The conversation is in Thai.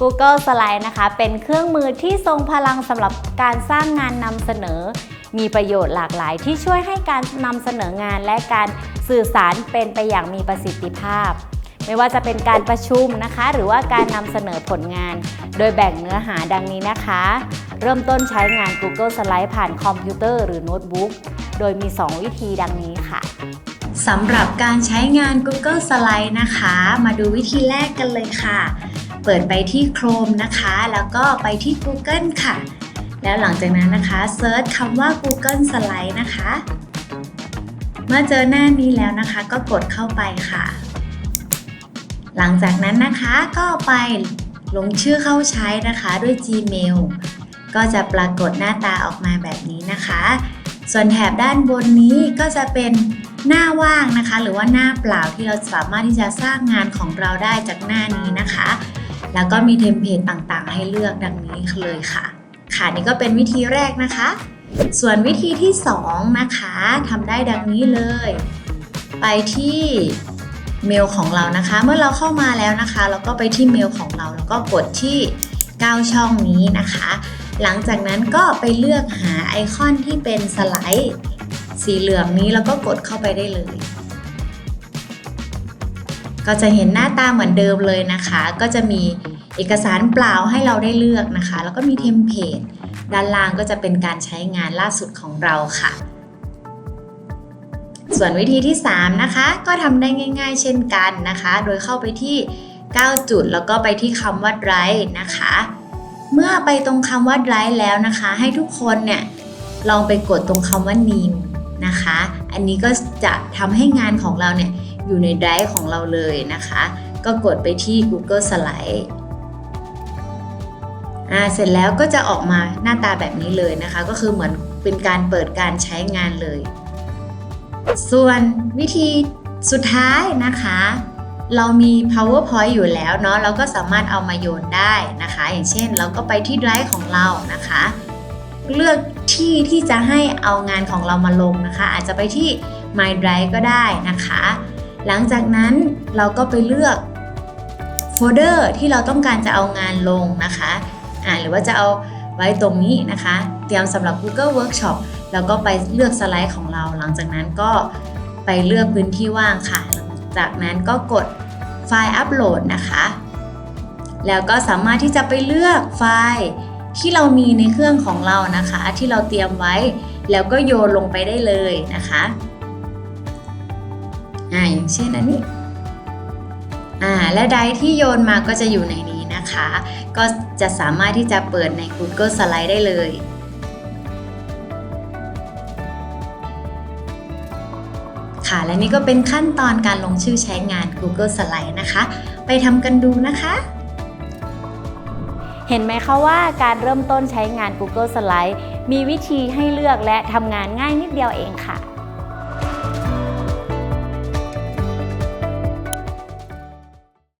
Google Slide นะคะ เป็นเครื่องมือที่ทรงพลังสำหรับการสร้างงานนำเสนอ มีประโยชน์หลากหลายที่ช่วยให้การนำเสนองานและการสื่อสารเป็นไปอย่างมีประสิทธิภาพ ไม่ว่าจะเป็นการประชุมนะคะ หรือว่าการนำเสนอผลงาน โดยแบ่งเนื้อหาดังนี้นะคะ เริ่มต้นใช้งาน Google Slide ผ่านคอมพิวเตอร์หรือโน้ตบุ๊กโดยมี 2 วิธีดังนี้ค่ะสำหรับการใช้งาน Google Slide นะคะ มาดูวิธีแรกกันเลยค่ะ เปิดไปที่ Chrome นะคะ แล้วก็ไปที่ Google ค่ะ แล้วหลังจากนั้นนะคะเซิร์ชคำว่า Google Slide นะคะ เมื่อเจอหน้านี้แล้วนะคะก็กดเข้าไปค่ะ หลังจากนั้นนะคะก็ไปลงชื่อเข้าใช้นะคะด้วย Gmail ก็จะปรากฏหน้าตาออกมาแบบนี้นะคะ ส่วนแถบด้านบนนี้ก็จะเป็นหน้าว่างนะคะ หรือว่าหน้าเปล่าที่เราสามารถที่จะสร้างงานของเราได้จากหน้านี้นะคะ แล้วก็มีเทมเพลตต่างๆ ให้เลือกดังนี้เลยค่ะ ค่ะนี่ก็เป็นวิธีแรกนะคะ ส่วนวิธีที่สองนะคะทำได้ดังนี้เลย ไปที่เมลของเรานะคะ เมื่อเราเข้ามาแล้วนะคะเราก็ไปที่เมลของเราแล้วก็กดที่9ช่องนี้นะคะ หลังจากนั้นก็ไปเลือกหาไอคอนที่เป็นสไลด์ สีเหลืองนี้แล้วก็กดเข้าไปได้เลย ก็จะเห็นหน้าตาเหมือนเดิมเลยนะคะ ก็จะมีเอกสารเปล่าให้เราได้เลือกนะคะ แล้วก็มีเทมเพลตด้านล่างก็จะเป็นการใช้งานล่าสุดของเราค่ะ ส่วนวิธีที่ 3 นะคะ ก็ทำได้ง่าย ๆ เช่นกันนะคะ โดยเข้าไปที่ 9 จุด แล้วก็ไปที่คำว่า Drive นะคะ เมื่อไปตรงคำว่า Drive แล้วนะคะ ให้ทุกคนเนี่ยลองไปกดตรงคำว่า New นะคะ อันนี้ก็จะทำให้งานของเราเนี่ย อยู่ใน Drive ของเราเลยนะคะ ก็กดไปที่ Google Slide อ่าเสร็จแล้วก็จะออกมาหน้าตาแบบนี้เลยนะคะ ก็คือเหมือนเป็นการเปิดการใช้งานเลย ส่วนวิธีสุดท้ายนะคะ เรามี powerpoint อยู่แล้วเนาะเราก็สามารถเอามาโยนได้นะคะ อย่างเช่นเราก็ไปที่ drive ของเรานะคะ เลือกที่ที่จะให้เอางานของเรามาลงนะคะ อาจจะไปที่ my drive ก็ได้นะคะ หลังจากนั้นเราก็ไปเลือกโฟลเดอร์ที่เราต้องการจะเอางานลงนะคะอ่าหรือว่าจะเอาไว้ตรงนี้นะคะ เตรียมสำหรับ Google Workshop แล้วก็ไปเลือกสไลด์ของเรา หลังจากนั้นก็ไปเลือกพื้นที่ว่างค่ะ หลังจากนั้นก็กดไฟล์อัปโหลดนะคะ แล้วก็สามารถที่จะไปเลือกไฟล์ที่เรามีในเครื่องของเรานะคะ ที่เราเตรียมไว้ แล้วก็โยนลงไปได้เลยนะคะ อ่าอย่างเช่นอันนี้อ่าและไดร์ที่โยนมาก็จะอยู่ในนี้นะคะ ก็จะสามารถที่จะเปิดใน Google Slide ได้เลยค่ะและนี่ก็เป็นขั้นตอนการลงชื่อใช้งาน Google Slide นะคะ ไปทำกันดูนะคะ เห็นไหมคะว่าการเริ่มต้นใช้งาน Google Slide มีวิธีให้เลือกและทำงานง่ายนิดเดียวเองค่ะ